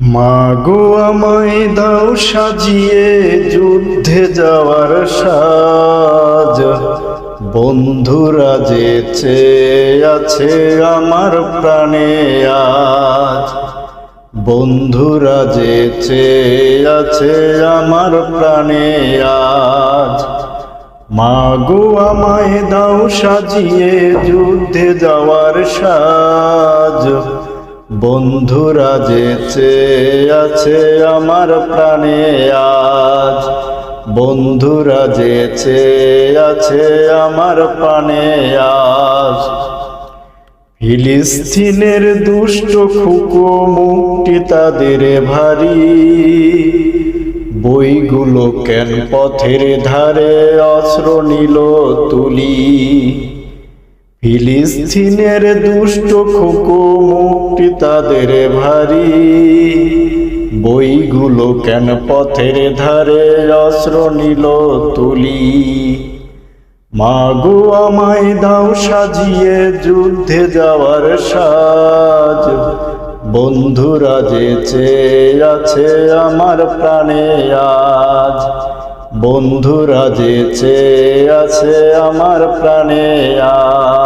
মাগো আমায় দাও সাজিয়ে যুদ্ধে যাওয়ার সাজ। বন্ধুরা যে চেয়ে আছে আমার প্রাণে আজ। বন্ধুরা যে চেয়ে আছে আমার প্রাণে আজ। মাগো আমায় দাও সাজিয়ে যুদ্ধে যাওয়ার সাজ। বন্ধুরা যে চেয়ে আছে আমার প্রাণে আজ, বন্ধুরা যে চেয়ে আছে আমার প্রাণে আজ। ফিলিস্তিনের দুষ্ট খুকো মুক্তি তাদের ভারী। বইগুলো কেন পথের ধারে অস্ত্র নিল তুলি? ফিলিস্তিনের দুষ্ট খোকো মুক্তি তাদের ভারী। বইগুলো কেন পথের ধারে অস্ত্র নিল তুলি? মাগো আমায় দাও সাজিয়ে যুদ্ধে যাওয়ার সাজ। বন্ধুরা যে চেয়ে আছে আমার প্রাণে আজ। বন্ধুরা যে চেয়ে আছে আমার প্রাণে আজ।